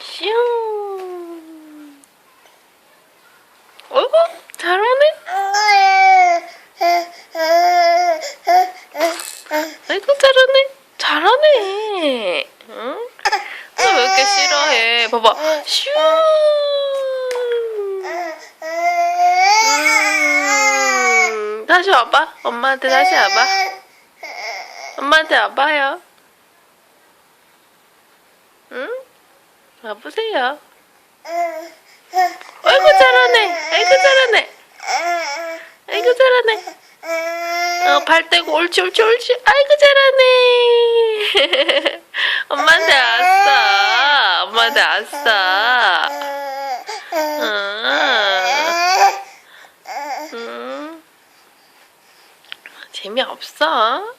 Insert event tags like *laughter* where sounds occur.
슝. 어이구, 잘하네. 아이고, 잘하네. 잘하네. 응? 너왜 이렇게 싫어해? 봐봐. 슝. 음, 다시 와봐. 엄마한테 다시 와봐. 엄마한테 와봐요. 응? 와보세요. 아이고 잘하네. 아이고 잘하네. 아이고 잘하네. 어, 발 떼고 옳지 옳지 옳지. 아이고 잘하네. *laughs* 엄마한테 왔어. 엄마한테 왔어. 응. 응. 재미없어.